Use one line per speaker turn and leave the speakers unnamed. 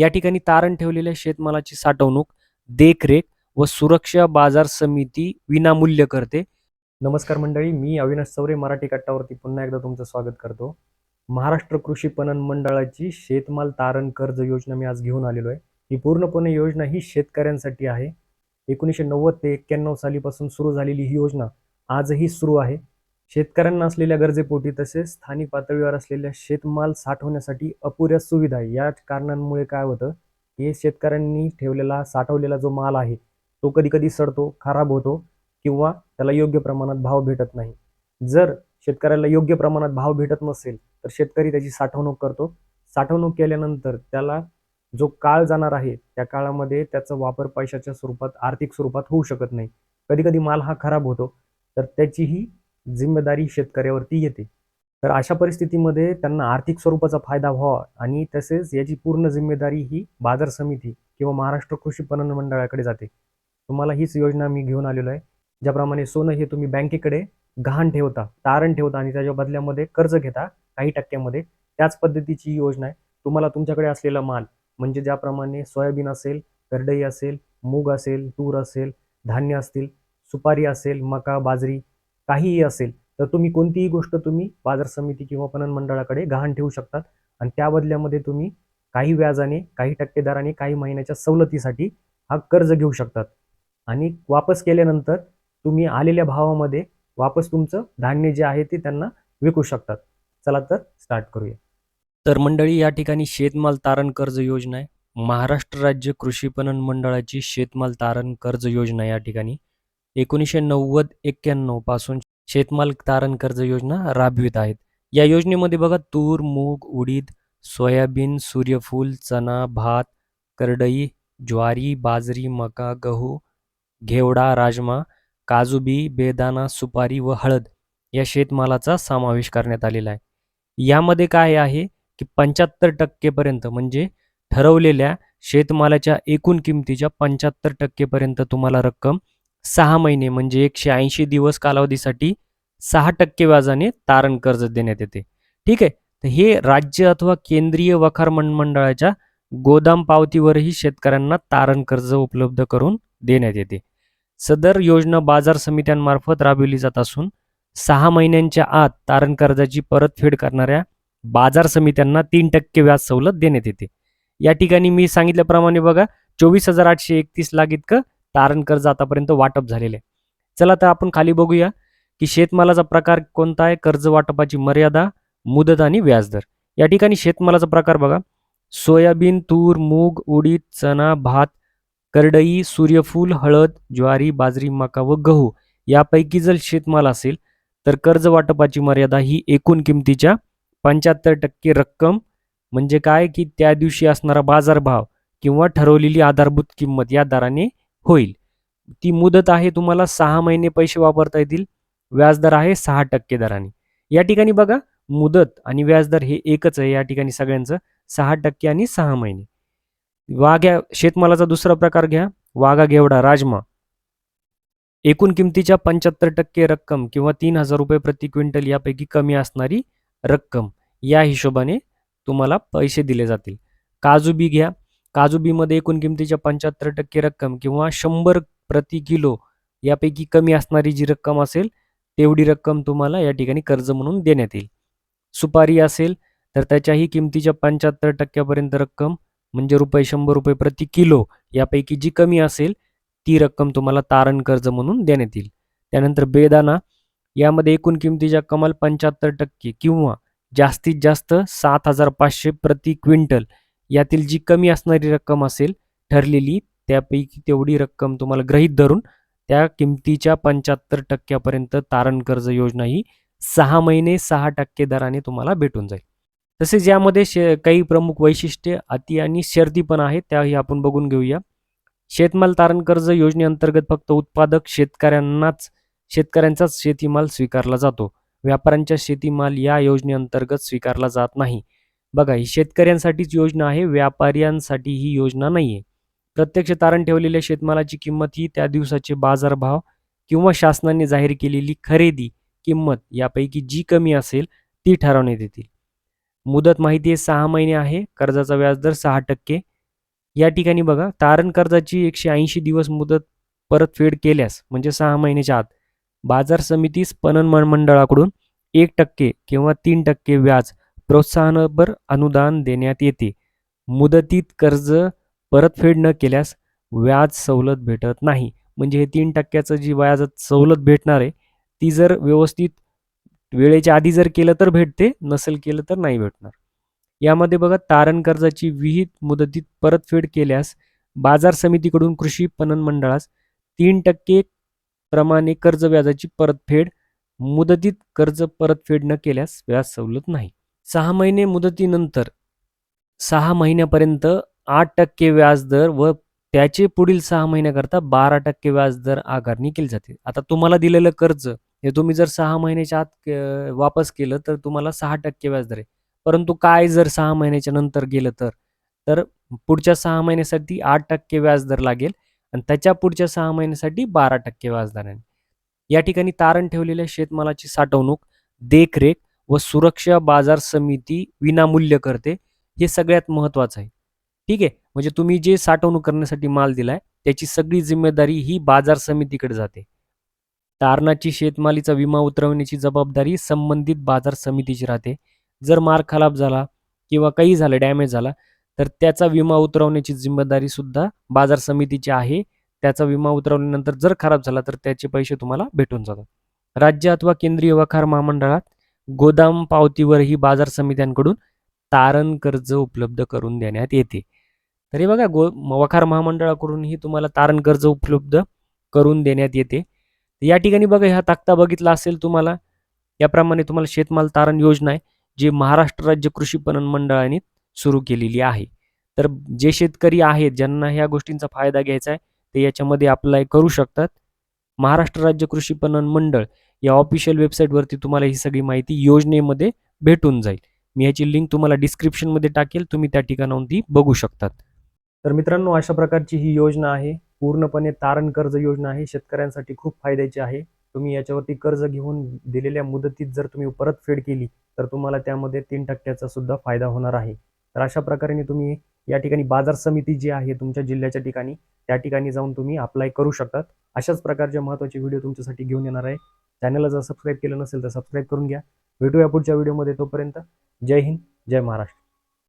या ठिकाणी तारण ठेवलेल्या शेतमालाची साठवणूक देखरेख व सुरक्षा बाजार समिती विनामूल्य करते. नमस्कार मंडळी मी अविनाश चौरे मराठी कट्टावरती पुन्हा एकदा तुमचं स्वागत करतो. महाराष्ट्र कृषी पणन मंडळाची शेतमाल तारण कर्ज योजना मी आज घेऊन आलेलो आहे. ही पूर्णपणे योजना ही शेतकऱ्यांसाठी आहे. एकोणीसशे नव्वद ते एक्क्याण्णव सालीपासून सुरू झालेली ही योजना आजही सुरू आहे. शेतकऱ्यांना असलेल्या गरजेपोटी तसेच स्थानिक पातळीवर असलेल्या शेतमाल साठवण्यासाठी अपुऱ्या सुविधा या कारणांमुळे काय होतं की शेतकऱ्यांनी ठेवलेला साठवलेला जो माल आहे तो कधी कधी सडतो खराब होतो किंवा त्याला योग्य प्रमाणात भाव भेटत नाही. जर शेतकऱ्याला योग्य प्रमाणात भाव भेटत नसेल तर शेतकरी त्याची साठवणूक करतो. साठवणूक केल्यानंतर त्याला जो काळ जाणार आहे त्या काळामध्ये त्याचा वापर पैशाच्या स्वरूपात आर्थिक स्वरूपात होऊ शकत नाही. कधी कधी माल हा खराब होतो तर त्याचीही जिम्मेदारी शेतकऱ्यावरती येते. तर अशा परिस्थितीमध्ये त्यांना आर्थिक स्वरूपाचा फायदा व्हावा आणि तसेच याची पूर्ण जिम्मेदारी ही बाजार समिती किंवा महाराष्ट्र कृषी पणन मंडळाकडे जाते. तुम्हाला हीच योजना मी घेऊन आलेलो आहे. ज्याप्रमाणे सोनं हे तुम्ही बँकेकडे गहाण ठेवता तारण ठेवता आणि त्याच्या बदल्यामध्ये कर्ज घेता काही टक्क्यामध्ये त्याच पद्धतीची ही योजना आहे. तुम्हाला तुमच्याकडे असलेला माल म्हणजे ज्याप्रमाणे सोयाबीन असेल करडई असेल मूग असेल तूर असेल धान्य असतील सुपारी असेल मका बाजरी काहीही असेल तर तुम्ही कोणतीही गोष्ट तुम्ही बाजार समिती किंवा पणन मंडळाकडे गहाण ठेवू शकतात. आणि त्या बदल्यामध्ये तुम्ही काही व्याजाने काही टक्केदाराने काही महिन्याच्या सवलतीसाठी हा कर्ज घेऊ शकतात. आणि वापस केल्यानंतर तुम्ही आलेल्या भावामध्ये वापस तुमचं धान्य जे आहे ते त्यांना विकू शकतात. चला तर स्टार्ट करूया. तर मंडळी या ठिकाणी शेतमाल तारण कर्ज योजना आहे. महाराष्ट्र राज्य कृषी पणन मंडळाची शेतमाल तारण कर्ज योजना या ठिकाणी. एकोणीसशे नव्वद एक्क्याण्णवपासून शेतमाल तारण कर्ज योजना राबवित आहेत. या योजनेमध्ये बघा तूर मूग उडीद सोयाबीन सूर्यफूल चना भात करडई ज्वारी बाजरी मका गहू घेवडा राजमा काजूबी बेदाना सुपारी व हळद या शेतमालाचा समावेश करण्यात आलेला आहे. यामध्ये काय आहे की पंच्याहत्तर टक्केपर्यंत म्हणजे ठरवलेल्या शेतमालाच्या एकूण किमतीच्या पंच्याहत्तर टक्केपर्यंत तुम्हाला रक्कम सहा महिने म्हणजे एकशे ऐंशी दिवस कालावधीसाठी सहा टक्के व्याजाने तारण कर्ज देण्यात येते. ठीक आहे? तर हे राज्य अथवा केंद्रीय वखार मंडळाच्या गोदाम पावतीवरही शेतकऱ्यांना तारण कर्ज उपलब्ध करून देण्यात येते. सदर योजना बाजार समित्यांमार्फत राबविली जात असून सहा महिन्यांच्या आत तारण कर्जाची परतफेड करणाऱ्या बाजार समित्यांना तीन टक्के व्याज सवलत देण्यात येते. या ठिकाणी मी सांगितल्याप्रमाणे बघा चोवीस हजार आठशे एकतीस लाख इतकं तारण कर्ज आतापर्यंत वाटप झालेलं आहे. चला तर आपण खाली बघूया की शेतमालाचा प्रकार कोणता आहे कर्ज वाटपाची मर्यादा मुदत आणि व्याजदर. या ठिकाणी शेतमालाचा प्रकार बघा. सोयाबीन तूर मूग उडीद चना भात करडई सूर्यफूल हळद ज्वारी बाजरी मका व गहू यापैकी जर शेतमाल असेल तर कर्ज वाटपाची मर्यादा ही एकूण किमतीच्या पंच्याहत्तर टक्के रक्कम. म्हणजे काय? की त्या दिवशी असणारा बाजारभाव किंवा ठरवलेली आधारभूत किंमत या दराने होईल. ती मुदत आहे तुम्हाला सहा महिने पैसे वापरता येतील. व्याजदर आहे सहा टक्के दराने. या ठिकाणी बघा मुदत आणि व्याजदर हे एकच आहे. या ठिकाणी सगळ्यांचं सहा टक्के आणि सहा महिने. वाघ्या शेतमालाचा दुसरा प्रकार घ्या. वाघा घेवडा राजमा. एकूण किमतीच्या पंच्याहत्तर टक्के रक्कम किंवा तीन हजार रुपये प्रति क्विंटल यापैकी कमी असणारी रक्कम या हिशोबाने तुम्हाला पैसे दिले जातील. काजू बी घ्या. काजूबीमध्ये एकूण किमतीच्या पंच्याहत्तर टक्के रक्कम किंवा शंभर प्रति किलो यापैकी कमी असणारी जी रक्कम असेल तेवढी रक्कम तुम्हाला या ठिकाणी कर्ज म्हणून देण्यात येईल. सुपारी असेल तर त्याच्याही किमतीच्या पंच्याहत्तर टक्क्यापर्यंत रक्कम म्हणजे रुपये शंभर रुपये प्रति किलो यापैकी जी कमी असेल ती रक्कम तुम्हाला तारण कर्ज म्हणून देण्यात येईल. त्यानंतर बेदाना यामध्ये एकूण किमतीच्या कमाल पंच्याहत्तर टक्के किंवा जास्तीत जास्त सात हजार पाचशे प्रति क्विंटल यातील जी कमी असणारी रक्कम असेल ठरलेली त्यापैकी तेवढी रक्कम तुम्हाला गृहीत धरून त्या किमतीच्या पंच्याहत्तर टक्क्यापर्यंत तारण कर्ज योजना ही सहा महिने सहा टक्के दराने तुम्हाला भेटून जाईल. तसेच यामध्ये शे काही प्रमुख वैशिष्ट्ये अति आणि शर्ती पण आहेत त्याही आपण बघून घेऊया. शेतमाल तारण कर्ज योजनेअंतर्गत फक्त उत्पादक शेतकऱ्यांनाच शेतकऱ्यांचाच शेतीमाल स्वीकारला जातो. व्यापाऱ्यांच्या शेतीमाल या योजनेअंतर्गत स्वीकारला जात नाही. बघा ही शेतकऱ्यांसाठीच योजना आहे व्यापाऱ्यांसाठी ही योजना नाही आहे प्रत्यक्ष तारण ठेवलेल्या शेतमालाची किंमत ही त्या दिवसाचे बाजारभाव किंवा शासनाने जाहीर केलेली खरेदी किंमत यापैकी जी कमी असेल ती ठरवण्यात येतील. मुदत माहिती आहे सहा महिने आहे कर्जाचा व्याजदर सहा टक्के. या ठिकाणी बघा तारण कर्जाची एकशे ऐंशी दिवस मुदत परतफेड केल्यास म्हणजे सहा महिन्याच्या आत बाजार समितीस पणन मंडळाकडून एक टक्के किंवा तीन टक्के व्याज प्रोत्साहनपर अनुदान देण्यात येते. मुदतीत कर्ज परतफेड न केल्यास व्याज सवलत भेटत नाही. म्हणजे हे तीन टक्क्याचं जी व्याजात सवलत भेटणार आहे ती जर व्यवस्थित वेळेच्या आधी जर केलं तर भेटते नसेल केलं तर नाही भेटणार. यामध्ये बघा तारण कर्जाची विहित मुदतीत परतफेड केल्यास बाजार समितीकडून कृषी पणन मंडळास तीन टक्के प्रमाणे कर्ज व्याजाची परतफेड मुदतीत कर्ज परतफेड न केल्यास व्याज सवलत नाही. सहा महिने मुदतीनंतर. सहा महिन्यापर्यंत आठ टक्के व्याजदर व त्याचे पुढील सहा महिन्याकरता बारा टक्के व्याजदर आकारणी केली जाते. आता तुम्हाला दिलेलं कर्ज हे तुम्ही जर सहा महिन्याच्या आत वापस केलं तर तुम्हाला सहा टक्के व्याजदर आहे. परंतु काय जर सहा महिन्याच्या नंतर गेलं तर? तर पुढच्या सहा महिन्यासाठी आठ टक्के व्याजदर लागेल आणि त्याच्या पुढच्या सहा महिन्यासाठी बारा टक्के व्याजदर आहे. या ठिकाणी तारण ठेवलेल्या शेतमालाची साठवणूक देखरेख व सुरक्षा बाजार समिती विनामूल्य करते. हे सगळ्यात महत्त्वाचं आहे. ठीक आहे? म्हणजे तुम्ही जे साठवणूक करण्यासाठी माल दिलाय त्याची सगळी जिम्मेदारी ही बाजार समितीकडे जाते. तारणाची शेतमालीचा विमा उतरवण्याची जबाबदारी संबंधित बाजार समितीची राहते. जर माल खराब झाला किंवा काही झालं डॅमेज झाला तर त्याचा विमा उतरवण्याची जिम्मेदारी सुद्धा बाजार समितीची आहे. त्याचा विमा उतरवल्यानंतर जर खराब झाला तर त्याचे पैसे तुम्हाला भेटून जातात. राज्य अथवा केंद्रीय वखार महामंडळात गोदाम पावतीवरही बाजार समित्यांकडून तारण कर्ज उपलब्ध करून देण्यात येते. तरी बघा गो वखार महामंडळाकडूनही तुम्हाला तारण कर्ज उपलब्ध करून देण्यात येते. या ठिकाणी बघा ह्या तक्ता बघितला असेल तुम्हाला. याप्रमाणे तुम्हाला शेतमाल तारण योजना आहे जी महाराष्ट्र राज्य कृषी पणन मंडळाने सुरू केलेली आहे. तर जे शेतकरी आहेत ज्यांना ह्या गोष्टींचा फायदा घ्यायचा आहे ते याच्यामध्ये अप्लाय करू शकतात. महाराष्ट्र राज्य कृषी पणन मंडळ या ऑफिशियल वेबसाईटवरती तुम्हाला ही सगळी माहिती योजनेमध्ये भेटून जाईल. मी याची लिंक तुम्हाला डिस्क्रिप्शनमध्ये टाकेल तुम्ही त्या ठिकाणाहून ती बघू शकतात. तर मित्रांनो अशा प्रकारची ही योजना आहे. पूर्णपणे तारण कर्ज योजना आहे. शेतकऱ्यांसाठी खूप फायद्याची आहे. तुम्ही याच्यावरती कर्ज घेऊन दिलेल्या मुदतीत जर तुम्ही परतफेड केली तर तुम्हाला त्यामध्ये तीन टक्क्याचा सुद्धा फायदा होणार आहे. तर अशा प्रकारे तुम्ही या ठिकाणी बाजार समिती जी आहे तुमच्या जिल्ह्याच्या ठिकाणी त्या ठिकाणी जाऊन तुम्ही अप्लाय करू शकतात. अशाच प्रकारचे महत्त्वाचे व्हिडिओ तुमच्यासाठी घेऊन येणार आहे. चॅनलला जर सबस्क्राईब केलं नसेल तर सबस्क्राईब करून घ्या. भेटूया पुढच्या व्हिडिओमध्ये तोपर्यंत. जय हिंद जय महाराष्ट्र.